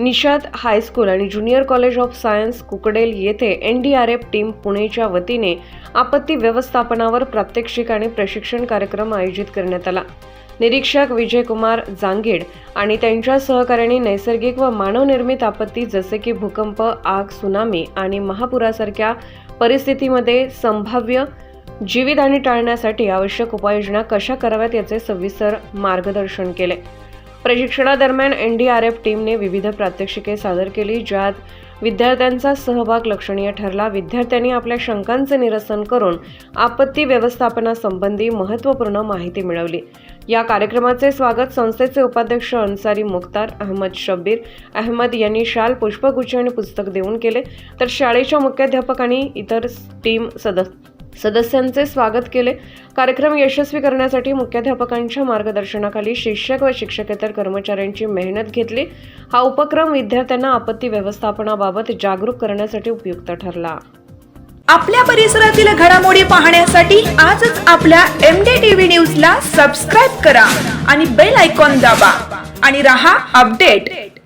निषाद high school आणि junior college of science Kukdel येथे N D R F team पुणेच्या वतीने आपत्ती व्यवस्थापनावर प्रात्यक्षिक आणि प्रशिक्षण कार्यक्रम आयोजित करण्यात आला. निरीक्षक विजयकुमार जांगीड आणि त्यांच्या सहकाऱ्यांनी नैसर्गिक व मानवनिर्मित आपत्ती जसे की भूकंप आग सुनामी आणि महापुरासारख्या परिस्थितीमध्ये संभाव्य जीवितहानी टाळण्यासाठी आवश्यक उपाययोजना कशा कराव्यात याचे सविस्तर मार्गदर्शन केले. प्रशिक्षणादरम्यान एन डी आर एफ टीमने विविध प्रात्यक्षिके सादर केली ज्यात विद्यार्थ्यांचा सहभाग लक्षणीय ठरला. विद्यार्थ्यांनी आपल्या शंकांचे निरसन करून आपत्ती व्यवस्थापनासंबंधी महत्त्वपूर्ण माहिती मिळवली. या कार्यक्रमाचे स्वागत संस्थेचे उपाध्यक्ष अन्सारी मुख्तार अहमद शब्बीर अहमद यांनी शाल पुष्पगुच्छ आणि पुस्तक देऊन केले. तर शाळेच्या मुख्याध्यापकांनी इतर टीम सदस्य सदस्यांचे स्वागत केले. कार्यक्रम यशस्वी करण्यासाठी मुख्याध्यापकांच्या मार्गदर्शनाखाली शिक्षक व शिक्षकेतर कर्मचाऱ्यांची मेहनत घेतली. हा उपक्रम विद्यार्थ्यांना आपत्ती व्यवस्थापनाबाबत जागरूक करण्यासाठी उपयुक्त ठरला. आपल्या परिसरातील घडामोडी पाहण्यासाठी आजच आपल्या एम डी टीव्ही न्यूज ला सबस्क्राईब करा आणि बेल आयकॉन दाबा आणि रहा अपडेट.